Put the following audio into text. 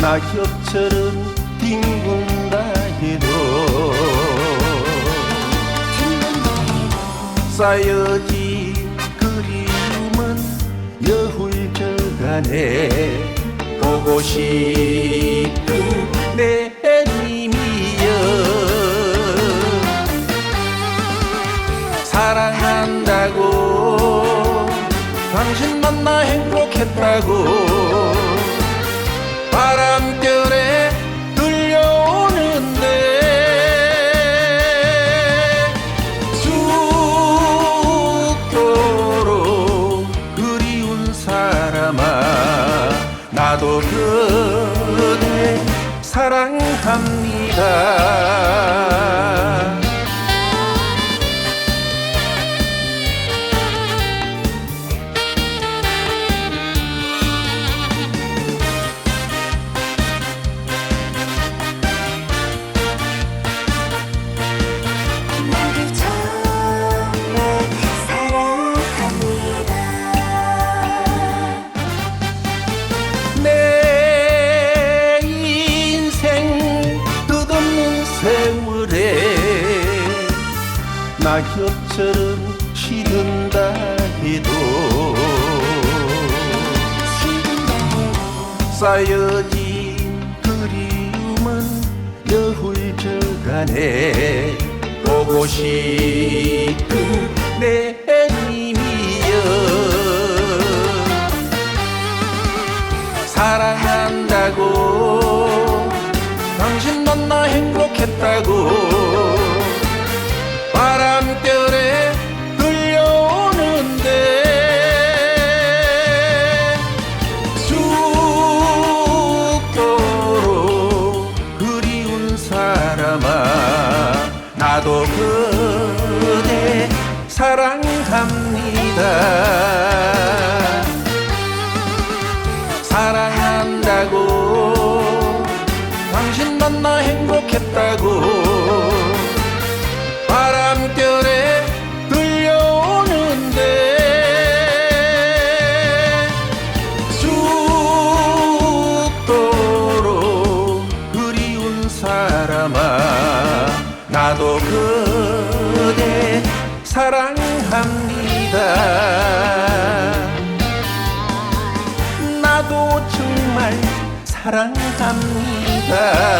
낙엽처럼 뒹군다 해도 쌓여진 그리움은 여훌절간에 보고 싶은 내 님이여. 사랑한다고 당신 만나 행복했다고 바람결에 들려오는데 죽도록 그리운 사람아 나도 그대 사랑합니다 낙엽처럼 시든다 해도 쌓여진 그리움은 여훌절간에 보고 싶은 내 님이여. 사랑한다고 당신 만나 행복했다고 사랑한다고. 당신 만나 행복했다고. 바람결에 들려오는데 죽도록 그리운 사람아 나도 그대 사랑합니다 정말 사랑합니다